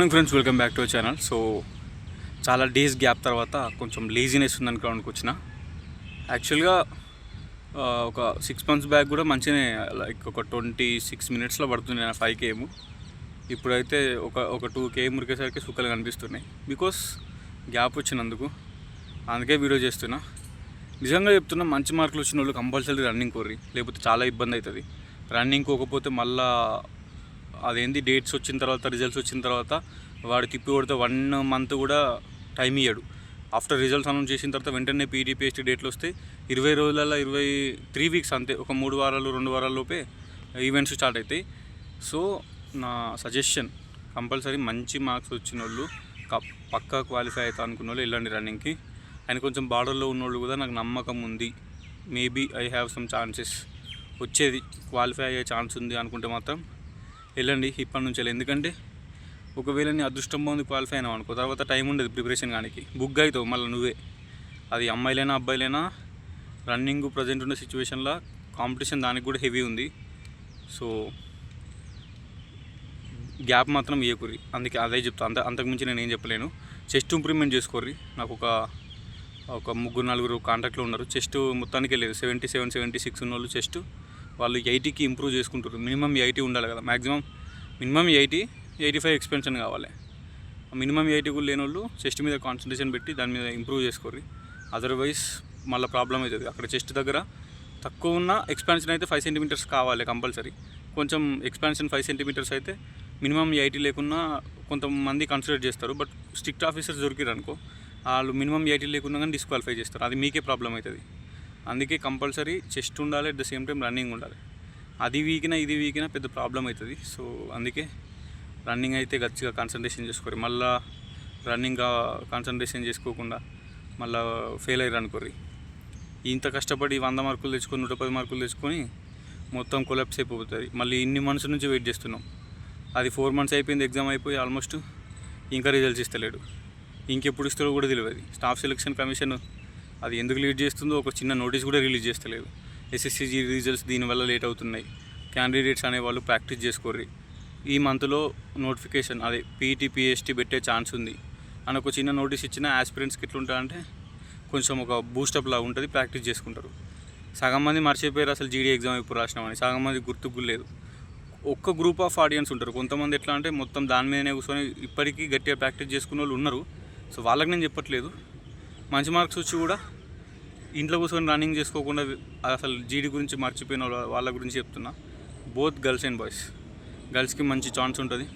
Morning friends welcome back to channel. So చాలా days gap తర్వాత కొంచెం లేజినెస్ ఉందని గ్రౌండ్కి వచ్చిన. యాక్చువల్గా ఒక సిక్స్ మంత్స్ బ్యాక్ కూడా మంచిగానే లైక్ ఒక ట్వంటీ సిక్స్ మినిట్స్లో పడుతుంది నా ఫైవ్ కేఎం ఇప్పుడైతే ఒక ఒక టూ కేఎం ఉరికేసరికి సుక్కలు కనిపిస్తున్నాయి. బికాస్ గ్యాప్ వచ్చినందుకు అందుకే వీడియో చేస్తున్నా. నిజంగా చెప్తున్నా మంచి మార్కులు వచ్చిన వాళ్ళు కంపల్సరీ రన్నింగ్ కోర్రి. లేకపోతే చాలా ఇబ్బంది అవుతుంది రన్నింగ్ కోకపోతే మళ్ళీ అదేంది డేట్స్ వచ్చిన తర్వాత రిజల్ట్స్ వచ్చిన తర్వాత వాడు తిప్పి కొడితే వన్ మంత్ కూడా టైం ఇయ్యాడు. ఆఫ్టర్ రిజల్ట్స్ అనౌన్స్ చేసిన తర్వాత వెంటనే పీడీ పిహెచ్డి డేట్లు వస్తే ఇరవై రోజులలో ఇరవై త్రీ వీక్స్ అంతే. ఒక మూడు వారాలు రెండు వారాల లోపే ఈవెంట్స్ స్టార్ట్ అవుతాయి సో నా సజెషన్ కంపల్సరీ మంచి మార్క్స్ వచ్చిన వాళ్ళు పక్కా క్వాలిఫై అవుతా అనుకున్న వాళ్ళు వెళ్ళండి రన్నింగ్కి అండ్ కొంచెం బార్డర్లో ఉన్న వాళ్ళు కూడా నాకు నమ్మకం ఉంది. Maybe I have some chances వచ్చేది క్వాలిఫై అయ్యే ఛాన్స్ ఉంది అనుకుంటే మాత్రం వెళ్ళండి ఇప్పటి నుంచి వెళ్ళి. ఎందుకంటే ఒకవేళ నీ అదృష్టం బాగుంది క్వాలిఫై అయినావు అనుకో తర్వాత టైం ఉండదు ప్రిపరేషన్ కానీ బుక్ అవుతావు మళ్ళీ నువ్వే. అది అమ్మాయిలైనా అబ్బాయిలైనా రన్నింగ్ ప్రజెంట్ ఉన్న సిచ్యువేషన్లో కాంపిటీషన్ దానికి కూడా హెవీ ఉంది. సో గ్యాప్ మాత్రం ఇయ్యకూరి అందుకే అదే చెప్తా. అంత అంతకుమించి నేను ఏం చెప్పలేను. చెస్ట్ ఇంప్రూవ్మెంట్ చేసుకోర్రి. నాకు ఒక ఒక ముగ్గురు నలుగురు కాంటాక్ట్లో ఉన్నారు. చెస్ట్ మొత్తానికి లేదు సెవెంటీ సెవెన్ సెవెంటీ సిక్స్ ఉన్న వాళ్ళు చెస్ట్ వాళ్ళు ఎయిటీకి ఇంప్రూవ్ చేసుకుంటారు. మినిమం ఎయిటీ ఉండాలి కదా. Maximum minimum eighty eighty five expansion కావాలి. మినిమం ఎయిటీ కూడా లేని వాళ్ళు చెస్ట్ మీద కాన్సన్ట్రేషన్ పెట్టి దాని మీద ఇంప్రూవ్ చేసుకోరు అదర్వైజ్ మళ్ళీ ప్రాబ్లం అవుతుంది. అక్కడ చెస్ట్ దగ్గర తక్కువ ఉన్న ఎక్స్పాన్షన్ అయితే ఫైవ్ సెంటీమీటర్స్ కావాలి కంపల్సరీ కొంచెం ఎక్స్పాన్షన్ ఫైవ్ సెంటీమీటర్స్ అయితే మినిమం ఎయిటీ లేకున్నా కొంతమంది కన్సిడర్ చేస్తారు. బట్ స్ట్రిక్ట్ ఆఫీసర్స్ దొరికారు అనుకో. వాళ్ళు మినిమం ఎయిటీ లేకున్నా కానీ డిస్క్వాలిఫై చేస్తారు. అది మీకే ప్రాబ్లం అవుతుంది. అందుకే కంపల్సరీ చెస్ట్ ఉండాలి at the same time running ఉండాలి. అది వీకినా ఇది వీకినా పెద్ద ప్రాబ్లం అవుతుంది. సో అందుకే రన్నింగ్ అయితే గచ్చిగా కాన్సన్ట్రేషన్ చేసుకోరు. మళ్ళా రన్నింగ్ కాన్సన్ట్రేషన్ చేసుకోకుండా మళ్ళా ఫెయిల్ అయ్యారు అనుకోరు ఇంత కష్టపడి వంద మార్కులు తెచ్చుకొని నూట పది మార్కులు తెచ్చుకొని మొత్తం కొలాప్స్ అయిపోతుంది. మళ్ళీ ఇన్ని మంత్స్ నుంచి వెయిట్ చేస్తున్నాం. అది ఫోర్ మంత్స్ అయిపోయింది ఎగ్జామ్ అయిపోయి ఆల్మోస్ట్ ఇంకా రిజల్ట్స్ ఇస్తలేడు. ఇంకెప్పుడు ఇస్తారో కూడా తెలియదు స్టాఫ్ సెలెక్షన్ కమిషన్ అది ఎందుకు లీడ్ చేస్తుందో ఒక చిన్న నోటీస్ కూడా రిలీజ్ చేస్తలేదు. ఎస్ఎస్సిజీ రిజల్ట్స్ దీనివల్ల లేట్ అవుతున్నాయి. క్యాండిడేట్స్ అనేవాళ్ళు ప్రాక్టీస్ చేసుకోర్రి. ఈ మంత్లో నోటిఫికేషన్ అదే పీఈటీ పిఎస్టీ పెట్టే ఛాన్స్ ఉంది. అని ఒక చిన్న నోటీస్ ఇచ్చిన ఆస్పిరెంట్స్కి ఎట్లుంటుందంటే కొంచెం ఒక బూస్టప్ లాగా ఉంటుంది ప్రాక్టీస్ చేసుకుంటారు. సగం మంది మర్చిపోయారు అసలు జీడీ ఎగ్జామ్ ఇప్పుడు రాసినామని. సగం మంది గుర్తుకు లేదు. ఒక్క గ్రూప్ ఆఫ్ ఆడియన్స్ ఉంటారు. కొంతమంది ఎట్లా అంటే మొత్తం దాని మీదనే కూర్చొని ఇప్పటికీ గట్టిగా ప్రాక్టీస్ చేసుకునే వాళ్ళు ఉన్నారు. సో వాళ్ళకి నేను చెప్పట్లేదు. మంచి మార్క్స్ వచ్చి కూడా ఇంట్లో కూర్చొని రన్నింగ్ చేసుకోకుండా అసలు జీడి గురించి మర్చిపోయిన వాళ్ళ వాళ్ళ గురించి చెప్తున్నా. బోత్ గర్ల్స్ అండ్ బాయ్స్ గర్ల్స్కి మంచి ఛాన్స్ ఉంటుంది.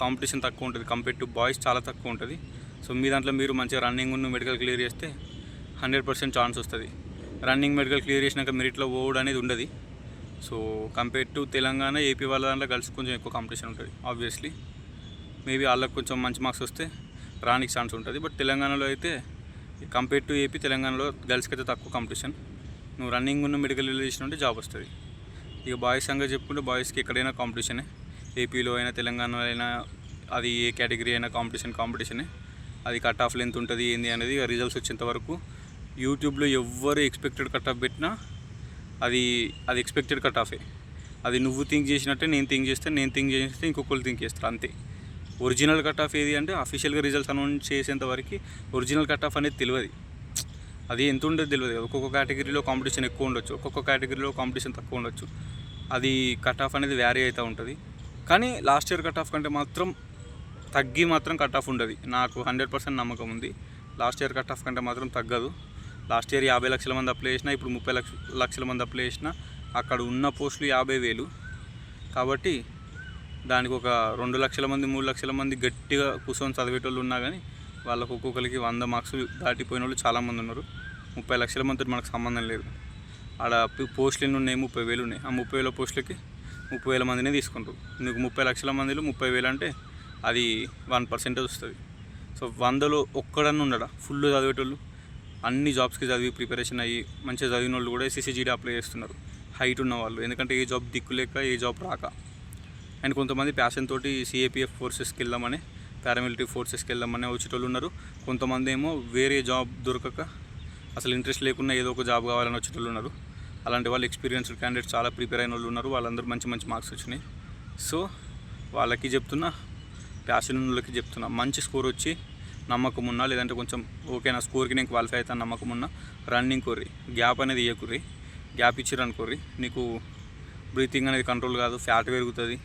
కాంపిటీషన్ తక్కువ ఉంటుంది. కంపేర్ టు బాయ్స్ చాలా తక్కువ ఉంటుంది. సో మీ దాంట్లో మీరు మంచిగా రన్నింగ్ ఉన్న మెడికల్ క్లియర్ చేస్తే హండ్రెడ్ పర్సెంట్ ఛాన్స్ వస్తుంది. రన్నింగ్ మెడికల్ క్లియర్ చేసినాక మెరిట్లో ఓడ్ అనేది ఉండదు. So compare to Telangana AP వాళ్ళ దాంట్లో గర్ల్స్ కొంచెం ఎక్కువ కాంపిటీషన్ ఉంటుంది ఆబ్వియస్లీ మేబీ వాళ్ళకి కొంచెం మంచి మార్క్స్ వస్తే రానికి ఛాన్స్ ఉంటుంది. బట్ తెలంగాణలో అయితే కంపేర్ టు ఏపీ తెలంగాణలో గర్ల్స్కి అయితే తక్కువ కాంపిటీషన్ నువ్వు రన్నింగ్ ఉన్న మెడికల్ రిలేషన్ ఉంటే జాబ్ వస్తుంది. ఇక బాయ్స్ సంగతి చెప్పుకుంటే బాయ్స్కి ఎక్కడైనా కాంపిటీషనే ఏపీలో అయినా తెలంగాణలో అయినా అది ఏ కేటగిరీ అయినా కాంపిటీషన్ కాంపిటీషనే అది కట్ ఆఫ్ లెంత్ ఉంటుంది ఏంది అనేది రిజల్ట్స్ వచ్చేంత వరకు. యూట్యూబ్లో ఎవ్వరు ఎక్స్పెక్టెడ్ కట్ ఆఫ్ పెట్టినా అది అది ఎక్స్పెక్టెడ్ కట్ ఆఫే అది నువ్వు థింక్ చేసినట్టే నేను థింక్ చేస్తే నేను థింక్ చేస్తే ఇంకొకరు థింక్ చేస్తారు అంతే. ఒరిజినల్ కట్ ఆఫ్ ఏది అంటే అఫీషియల్గా రిజల్ట్స్ అనౌన్స్ చేసేంత వరకు ఒరిజినల్ కట్ ఆఫ్ అనేది తెలియదు. అది ఎంత ఉండదు తెలియదు. ఒక్కొక్క కేటగిరీలో కాంపిటీషన్ ఎక్కువ ఉండొచ్చు. ఒక్కొక్క కేటగిరీలో కాంపిటీషన్ తక్కువ ఉండొచ్చు. అది కట్ ఆఫ్ అనేది వ్యారీ అవుతూ ఉంటుంది. కానీ లాస్ట్ ఇయర్ కట్ ఆఫ్ కంటే మాత్రం తగ్గి మాత్రం కట్ ఆఫ్ ఉండదు. నాకు హండ్రెడ్ పర్సెంట్ నమ్మకం ఉంది. లాస్ట్ ఇయర్ కట్ ఆఫ్ కంటే మాత్రం తగ్గదు. లాస్ట్ ఇయర్ యాభై లక్షల మంది అప్లై చేసినా ఇప్పుడు ముప్పై లక్ష లక్షల మంది అప్లై చేసినా అక్కడ ఉన్న పోస్టులు యాభై వేలు. కాబట్టి దానికి ఒక రెండు లక్షల మంది మూడు లక్షల మంది గట్టిగా కూర్చొని చదివేటోళ్ళు ఉన్నా కానీ వాళ్ళకు ఒక్కొక్కరికి వంద మార్క్స్ దాటిపోయిన వాళ్ళు చాలామంది ఉన్నారు. ముప్పై లక్షల మంది మనకు సంబంధం లేదు. ఆడ పోస్టులు ఎన్ని ఉన్నాయి? ముప్పై వేలు ఉన్నాయి. ఆ ముప్పై వేల పోస్టులకి ముప్పై వేల మందినే తీసుకుంటారు. నీకు ముప్పై లక్షల మందిలో ముప్పై వేలు అంటే అది వన్ పర్సెంటేజ్ వస్తుంది. సో వందలో ఒక్కడన్నా ఉండడా? ఫుల్ చదివేటోళ్ళు. అన్ని జాబ్స్కి చదివి ప్రిపరేషన్ అయ్యి మంచిగా చదివిన వాళ్ళు కూడా ఎస్సీసీజీడీ అప్లై చేస్తున్నారు. హైట్ ఉన్న వాళ్ళు ఎందుకంటే ఏ జాబ్ దిక్కు లేక ఏ జాబ్ రాక. అండ్ కొంతమంది ప్యాషన్ తోటి సిఏపిఎఫ్ ఫోర్సెస్కి వెళ్దామని పారామిలిటరీ ఫోర్సెస్కి వెళ్దామని వచ్చేటోళ్ళు ఉన్నారు. కొంతమంది ఏమో వేరే జాబ్ దొరకక అసలు ఇంట్రెస్ట్ లేకుండా ఏదో ఒక జాబ్ కావాలని వచ్చేటోళ్ళు ఉన్నారు. అలాంటి వాళ్ళు ఎక్స్పీరియన్స్డ్ క్యాండిడేట్స్ చాలా ప్రిపేర్ అయిన వాళ్ళు ఉన్నారు. వాళ్ళందరూ మంచి మంచి మార్క్స్ వచ్చినాయి. సో వాళ్ళకి చెప్తున్నా ప్యాషన్ ఉన్న వాళ్ళకి చెప్తున్నా మంచి స్కోర్ వచ్చి నమ్మకం ఉన్నా లేదంటే కొంచెం ఓకే నా స్కోర్కి నేను క్వాలిఫై అవుతాను నమ్మకం ఉన్నా రన్నింగ్ కొర్రి గ్యాప్ అనేది ఇయ్యకుర్రి. గ్యాప్ ఇచ్చిర్రు అనుకోర్రి. నీకు బ్రీతింగ్ అనేది కంట్రోల్ కాదు ఫ్యాట్ పెరుగుతుంది.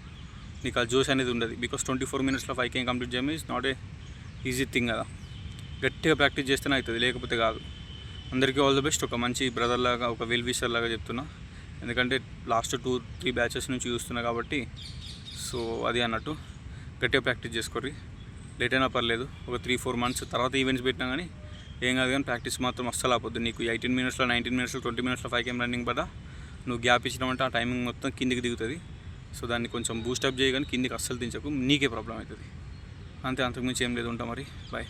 నీకు ఆ జోష్ అనేది ఉండదు. బికాస్ ట్వంటీ ఫోర్ మినిట్స్లో ఫైవ్ కేం కంప్లీట్ చేయడం is not a easy thing కదా. గట్టిగా ప్రాక్టీస్ చేస్తేనే అవుతుంది లేకపోతే కాదు. అందరికీ ఆల్ ద బెస్ట్ ఒక మంచి బ్రదర్ లాగా ఒక వెల్ విషర్ లాగా చెప్తున్నా. ఎందుకంటే లాస్ట్ టూ త్రీ బ్యాచెస్ నుంచి చూస్తున్నా కాబట్టి సో అది అన్నట్టు గట్టిగా ప్రాక్టీస్ చేసుకోర్రి. లేట్ అయినా పర్లేదు ఒక త్రీ ఫోర్ మంత్స్ తర్వాత ఈవెంట్స్ పెట్టినా కానీ ఏం కాదు కానీ ప్రాక్టీస్ మాత్రం అస్సలు ఆపొద్దు. నీకు ఎయిటీన్ మినిట్స్లో నైన్టీన్ మినిట్స్లో ట్వంటీ మినిట్స్లో ఫైవ్ కేమ్ రన్నింగ్ పడ్డా నువ్వు గ్యాప్ ఇచ్చినామంటే ఆ టైమింగ్ మొత్తం కిందికి దిగుతుంది. సో దాన్ని కొంచెం బూస్టప్ చేయగానే కిందికి అస్సలు దించకు. నీకే ప్రాబ్లం అవుతుంది. అంతే అంతకుమించి ఏం లేదు ఉంటా మరి. బాయ్